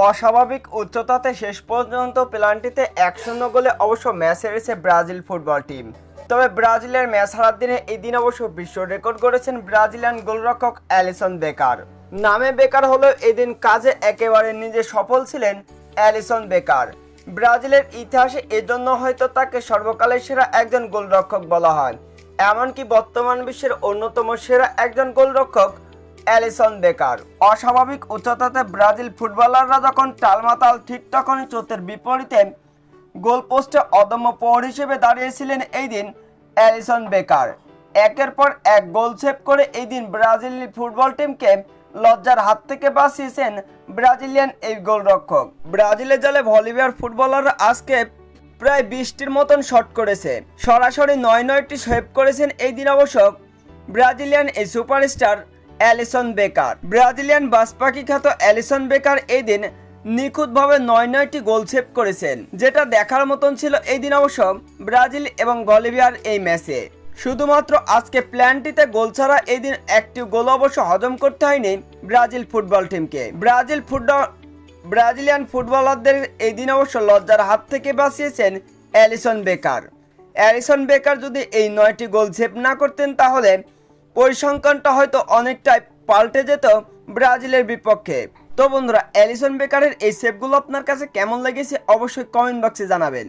অস্বাভাবিক উচ্চতাতে শেষ পর্যন্ত প্লান্টিতে এক শূন্য গোলে অবশ্য ম্যাচ হেরেছে ব্রাজিল ফুটবল টিম। তবে ব্রাজিলের ম্যাচ হারার দিনে এই দিন অবশ্য বিশ্ব রেকর্ড করেছেন ব্রাজিলিয়ান গোলরক্ষক অ্যালিসন বেকার। নামে বেকার হলেও এদিন কাজে একেবারে নিজে সফল ছিলেন অ্যালিসন বেকার। ব্রাজিলের ইতিহাসে এজন্য হয়তো তাকে সর্বকালের সেরা একজন গোলরক্ষক বলা হয়। এমনকি বর্তমান বিশ্বের অন্যতম সেরা একজন গোলরক্ষক অ্যালিসন বেকার। অস্বাভাবিক উচ্চতাতে ব্রাজিল ফুটবলাররা যখন টালমাতাল ঠিক তখনই চোতের বিপরীতে গোলপোস্টে অদম্য প্রহর হিসেবে দাঁড়িয়েছিলেন এই দিন অ্যালিসন বেকার। একের পর এক গোল সেভ করে এই দিন ব্রাজিল ফুটবল টিমকে লজ্জার হাত থেকে বাঁচিয়েছেন ব্রাজিলিয়ান এই গোলরক্ষক। ব্রাজিলের জালে ভলিবিয়ার ফুটবলাররা আজকে প্রায় বিশটির মতন শট করেছে। সরাসরি নয় নয়টি সেভ করেছেন এই দিন অবশ্য ব্রাজিলিয়ান এই সুপারস্টার অ্যালিসন বেকার। ব্রাজিলিয়ান বাসপাকি খ্যাত অ্যালিসন বেকার এই দিন নিখুঁতভাবে নয় নয়টি গোল সেভ করেছেন, যেটা দেখার মতন ছিল এই দিন অবশ্য ব্রাজিল এবং বলিভিয়ার এই ম্যাচে। শুধুমাত্র আজকে প্ল্যানটিতে গোল ছাড়া এই দিন একটি গোল অবশ্য হজম করতে হয়নি ব্রাজিল ফুটবল টিমকে। ব্রাজিল ফুটবল, ব্রাজিলিয়ান ফুটবলারদের এই দিন অবশ্য লজ্জার হাত থেকে বাঁচিয়েছেন অ্যালিসন বেকার। অ্যালিসন বেকার যদি এই নয়টি গোল সেভ না করতেন তাহলে পরিসংখ্যানটা হয়তো অনেকটাই পাল্টে যেত ব্রাজিলের বিপক্ষে। তো বন্ধুরা অ্যালিসন বেকারের এই সেপগুলো আপনার কাছে কেমন লেগেছে অবশ্যই কমেন্ট বক্সে জানাবেন।